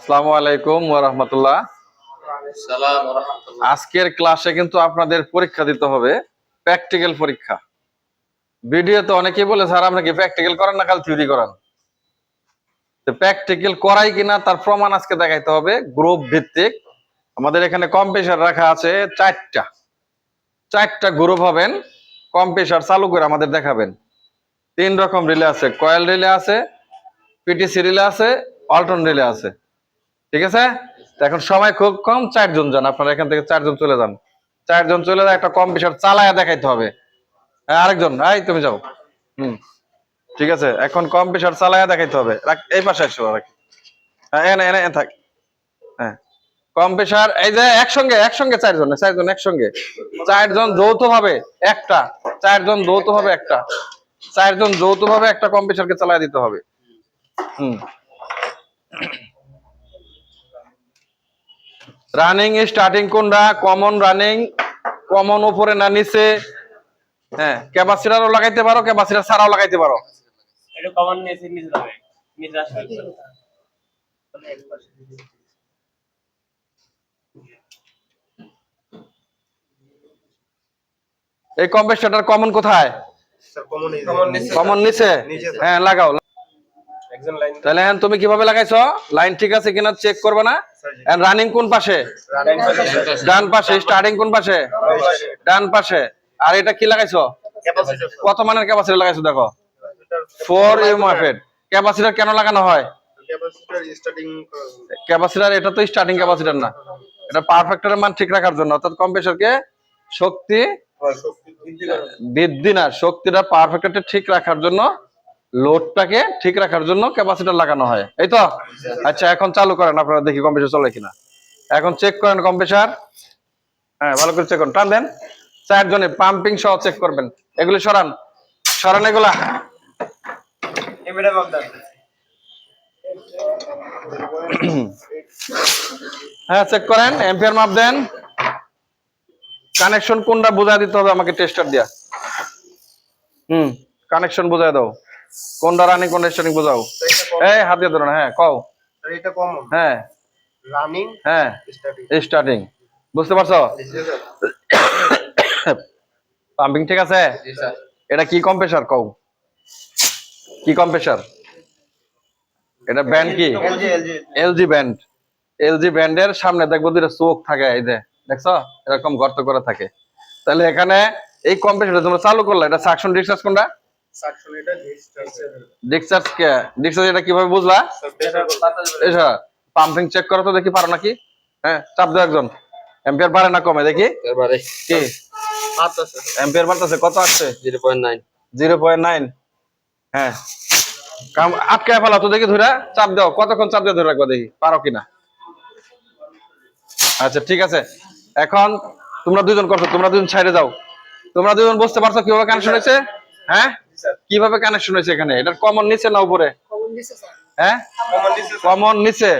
আসসালামু আলাইকুম ওয়া রাহমাতুল্লাহ। সালাম আজকের ক্লাসে কিন্তু আপনাদের পরীক্ষা দিতে হবে প্র্যাকটিক্যাল পরীক্ষা। ভিডিওতে অনেকেই বলে স্যার আপনি কি প্র্যাকটিক্যাল করেন না কাল থিওরি করান? তো প্র্যাকটিক্যাল করাই কিনা তার প্রমাণ আজকে দেখাইতে হবে গ্রুপ ভিত্তিক। আমাদের এখানে কম্পিউটার রাখা আছে চারটা। চারটা গ্রুপ হবেন কম্পিউটার চালু করে আমাদের দেখাবেন। তিন রকম রিলে আছে কয়েল রিলে আছে পিটিসি রিলে আছে অল্টন রিলে আছে। ঠিক আছে? এখন সময় খুব কম চারজন যান, আপনারা এখান থেকে চারজন চলে যান। চারজন চলে যায় একটা কম্পিউটার চালায়া দেখাইতে হবে। হ্যাঁ আরেকজন, এই তুমি যাও। হুম, ঠিক আছে, এখন কম্পিউটার চালায়া দেখাইতে হবে। এই পাশে আসো রাখি হ্যাঁ এনে এনে থাক। হ্যাঁ কম্পিউটার এই যে একসঙ্গে একসঙ্গে চারজন চারজন একসঙ্গে। চারজন যৌথ ভাবে একটা, চারজন যৌথ ভাবে একটা। চারজন যৌথ ভাবে একটা কম্পিউটারকে চালায় দিতে হবে। হুম। রানিং স্টার্টিং কোনটা কমন রানিং কমন উপরে না নিচে? হ্যাঁ ক্যাপাসিটারও লাগাইতে পারো ক্যাপাসিটার ছাড়াও লাগাইতে পারো। এটা কমন নিয়েছে নিচে যাবে। নিচে আসবে। এই কম্পেসারটার কমন কোথায়? কমন নিচে। কমন নিচে? নিচে। হ্যাঁ লাগাও তাহলে এখন তুমি কীভাবে লাগাইছো? লাইন ঠিক আছে কিনা চেক করবে না? রানিং কোন পাশে? ডান পাশে স্টার্টিং কোন পাশে? ডান পাশে। আর এটা কি লাগাইছো? কত মানের ক্যাপাসিটার লাগাইছো দেখো? ফোর ক্যাপাসিটার কেন লাগানো হয়? ক্যাপাসিটার এটা তো স্টার্টিং ক্যাপাসিটার না। এটা পারফেক্টরের মান ঠিক রাখার জন্য। অর্থাৎ কম্প্রেসরকে শক্তি বৃদ্ধি না শক্তিটা পারফেক্টটা ঠিক রাখার জন্য লোডটাকে ঠিক রাখার জন্য ক্যাপাসিটার লাগানো হয়। এই তো? আচ্ছা এখন চালু করেন আপনারা দেখি কম্প্রেসার চলে কিনা। এখন চেক করেন কম্প্রেসার। হ্যাঁ ভালো করে চেক করুন। টান দেন। চারজনে পাম্পিং সহ চেক করবেন। এগুলি সরান। সরান এগুলা। হ্যাঁ চেক করেন। এম্পিয়ার মাপ দেন। কানেকশন কোনটা বুঝাই দিতে হবে আমাকে টেস্টার দিয়া। হুম কানেকশন বুঝাই দাও। কোনটা রানিং কোনটা স্টার্টিং বুঝাও এই হাত দিয়ে ধরো না, হ্যাঁ কও। এটা কমন হ্যাঁ। রানিং হ্যাঁ। স্টার্টিং। স্টার্টিং। বুঝতে পারছ? পাম্পিং ঠিক আছে? জি স্যার। এটা কি কম্প্রেসার কও? কি কম্প্রেসার এটা ব্যান্ড কি? LG LG LG brand LG ব্যান্ডের সামনে দেখব দুটো চোখ থাকে এই যে দেখছ? এরকম গর্ত করে থাকে। তাহলে এখানে এই কম্প্রেসারটা তোমরা চালু করলে এটা সাকশন ডিসচার্জ কোনটা? সাকশন এটা ডিসচার্জ ডিসচার্জ কে? ডিসচার্জ এটা কীভাবে বুঝলা? এসা পাম্পিং চেক করো তো দেখি পারো নাকি? হ্যাঁ চাপ দাও একজন এম্পিয়ার বাড়ে না কমে দেখি? এবারে কি? এম্পিয়ার বাড়তেছে কত আসছে? 0.9 জিরো পয়েন্ট নাইন। হ্যাঁ। কাম আটকায় ফেলা তো দেখি ধরে চাপ দাও। কতক্ষণ চাপ দিয়ে ধরে রাখব দেখি পারো কিনা? আচ্ছা ঠিক আছে। এখন তোমরা দুজন করছ তোমরা দুজন সাইডে যাও। তোমরা দুজন বুঝতে পারছ কীভাবে কানেকশন হয়েছে? হ্যাঁ? কীভাবে কানেকশন হয়েছে এখানে? এটা কমন নিচে না উপরে? হ্যাঁ? কমন নিচে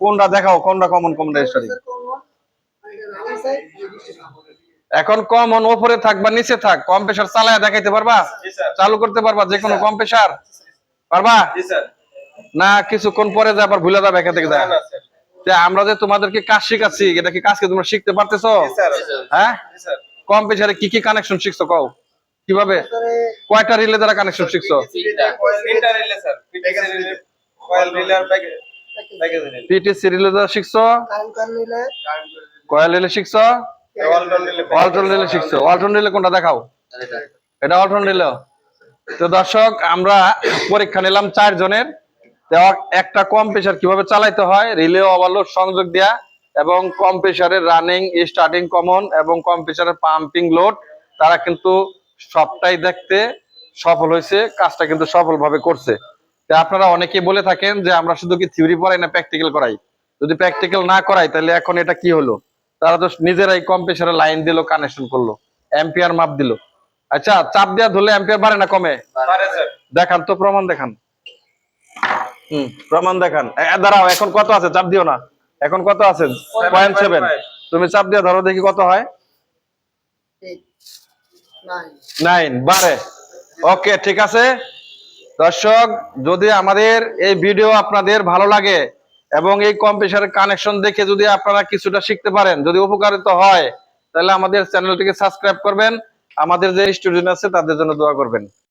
কোনটা দেখাও কোনটা কমন কোনটা স্টার্টিং এখন কমন উপরে থাক বা নিচে থাক কম্প্রেসার চালায় দেখাইতে পারবা? চালু করতে পারবা যে কোনো কম্প্রেসার পারবা? না কিছুক্ষণ পরে যা আবার ভুলে যাবে এখান থেকে যা। না স্যার। যে আমরা যে তোমাদেরকে কাজ শিখাচ্ছি এটা কি কাজকে তোমরা শিখতে পারতেছো? হ্যাঁ? জি স্যার। কম্প্রেসারে কি কি কানেকশন শিখছো কও? কীভাবে? কয়টা রিলে দ্বারা কানেকশন শিখছো? তিনটা। Relay sir. PTC relay coil relay আর package package relay. PTC relay দ্বারা শিখছো? কয়েল রিলে শিখছো? অল্টন রিলে শিখছো। অল্টন রিলে কোনটা দেখাও? এটা। অল্টন রিলে। তো দর্শক আমরা পরীক্ষা নিলাম চার জনের একটা কম প্রেশার কীভাবে চালাইতে হয়? রিলে ওভারলোড সংযোগ দেয়া এবং কম প্রেশারের রানিং স্টার্টিং কমন এবং কম প্রেশারের পাম্পিং লোড তারা কিন্তু সবটাই দেখতে সফল হয়েছে কাজটা কিন্তু সফলভাবে করছে। তো আপনারা অনেকে বলে থাকেন যে আমরা শুধু কি থিওরি পড়াই না প্র্যাকটিক্যাল করাই? যদি প্র্যাকটিক্যাল না করাই তাহলে এখন এটা কি হলো? তারা তো নিজেরাই কম প্রেশারের লাইন দিল কানেকশন করল অ্যাম্পিয়ার মাপ দিল। আচ্ছা চাপ দেওয়া ধরলে অ্যাম্পিয়ার বাড়ে না কমে? দেখান তো প্রমাণ দেখান। হুম প্রমাণ দেখান। দাঁড়াও এখন কত আছে? চাপ দিও না। এখন কত আছে? পয়েন্ট সেভেন তুমি চাপ দিয়ে ধরো দেখি কত হয়। ওকে, ঠিক আছে? দর্শক, যদি আমাদের এই ভিডিও আপনাদের ভালো লাগে এবং এই কম্পিউটারের কানেকশন দেখে যদি আপনারা কিছুটা শিখতে পারেন, যদি উপকারিত হয়, তাহলে আমাদের চ্যানেলটিকে সাবস্ক্রাইব করবেন। আমাদের যে স্টুডেন্ট আছে, তাদের জন্য দোয়া করবেন।